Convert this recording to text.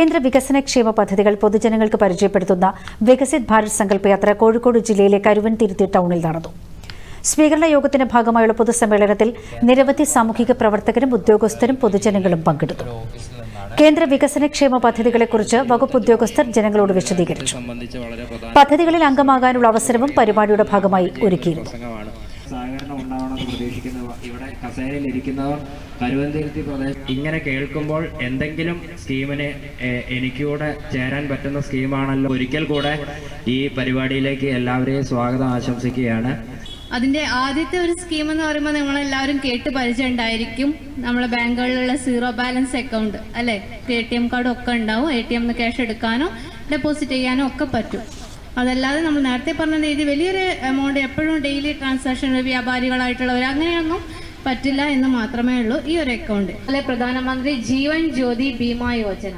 കേന്ദ്ര വികസനക്ഷേമ പദ്ധതികൾ പൊതുജനങ്ങൾക്ക് പരിചയപ്പെടുത്തുന്ന വികസിത് ഭാരത് സങ്കല്പ യാത്ര കോഴിക്കോട് ജില്ലയിലെ കരുവൻതിരുത്തി ടൗണിൽ നടന്നു. സ്വീകരണ യോഗത്തിന്റെ ഭാഗമായുള്ള പൊതുസമ്മേളനത്തിൽ നിരവധി സാമൂഹിക പ്രവർത്തകരും ഉദ്യോഗസ്ഥരും പൊതുജനങ്ങളും പങ്കെടുത്തു. കേന്ദ്ര വികസനക്ഷേമ പദ്ധതികളെക്കുറിച്ച് വകുപ്പ് ഉദ്യോഗസ്ഥർ ജനങ്ങളോട് വിശദീകരിച്ചു. പദ്ധതികളിൽ അംഗമാകാനുള്ള അവസരവും പരിപാടിയുടെ ഭാഗമായി ഒരുക്കിയിരുന്നു. ഉണ്ടാവണമെന്ന് പ്രതീക്ഷിക്കുന്നവർ ഇവിടെ കസേരയിൽ ഇരിക്കുന്നവർ കരുവന്തിരുത്തി പ്രദേശം ഇങ്ങനെ കേൾക്കുമ്പോൾ എന്തെങ്കിലും സ്കീമിന് എനിക്കൂടെ ചേരാൻ പറ്റുന്ന സ്കീമാണല്ലോ. ഒരിക്കൽ കൂടെ ഈ പരിപാടിയിലേക്ക് എല്ലാവരെയും സ്വാഗതം ആശംസിക്കുകയാണ്. അതിന്റെ ആദ്യത്തെ ഒരു സ്കീം എന്ന് പറയുമ്പോൾ നിങ്ങൾ എല്ലാവരും കേട്ട് പരിചയമുണ്ടായിരിക്കും നമ്മളെ ബാങ്കുകളിലുള്ള സീറോ ബാലൻസ് അക്കൗണ്ട് അല്ലെ? എ ടി എം കാർഡും ഒക്കെ ഉണ്ടാവും. എ ടി എം ക്യാഷ് എടുക്കാനോ ഡെപ്പോസിറ്റ് ചെയ്യാനോ ഒക്കെ പറ്റും. അതല്ലാതെ നമ്മൾ നേരത്തെ പറഞ്ഞ രീതി വലിയൊരു എമൗണ്ട് എപ്പോഴും ഡെയിലി ട്രാൻസാക്ഷൻ വ്യാപാരികളായിട്ടുള്ളവർ അങ്ങനെയൊന്നും പറ്റില്ല എന്ന് മാത്രമേ ഉള്ളൂ ഈ ഒരു അക്കൗണ്ട് അല്ലെ പ്രധാനമന്ത്രി ജീവൻ ജ്യോതി ബീമാ യോജന.